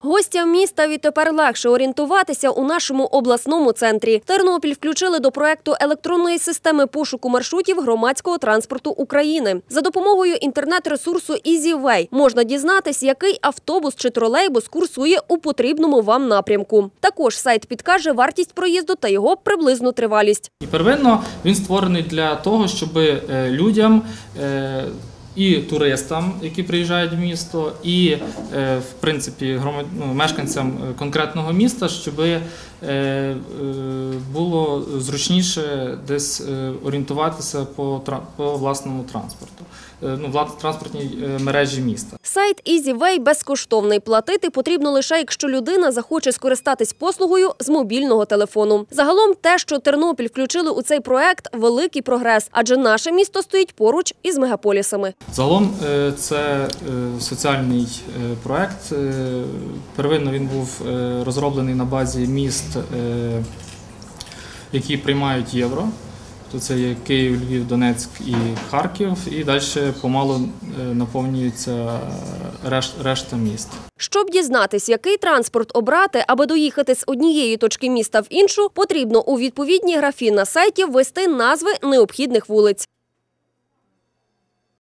Гостям міста відтепер легше орієнтуватися у нашому обласному центрі. Тернопіль включили до проекту електронної системи пошуку маршрутів громадського транспорту України. За допомогою інтернет-ресурсу EasyWay можна дізнатись, який автобус чи тролейбус курсує у потрібному вам напрямку. Також сайт підкаже вартість проїзду та його приблизну тривалість. І первинно він створений для того, щоб е, людям е, і туристам, які приїжджають в місто, і е, в принципі ну, мешканцям е, конкретного міста, щоб е, було зручніше десь орієнтуватися по, по власному транспорту, ну, влад- транспортній мережі міста. Сайт EasyWay безкоштовний. Платити потрібно лише, якщо людина захоче скористатись послугою з мобільного телефону. Загалом, те, що Тернопіль включили у цей проект, великий прогрес, адже наше місто стоїть поруч із мегаполісами. Загалом е, це е, соціальний е, проект. Первинно він був розроблений на базі міст, які приймають євро. То це є Київ, Львів, Донецьк і Харків. І далі помалу наповнюється решт- решта міст. Щоб дізнатись, який транспорт обрати, аби доїхати з однієї точки міста в іншу, потрібно у відповідній графі на сайті ввести назви необхідних вулиць.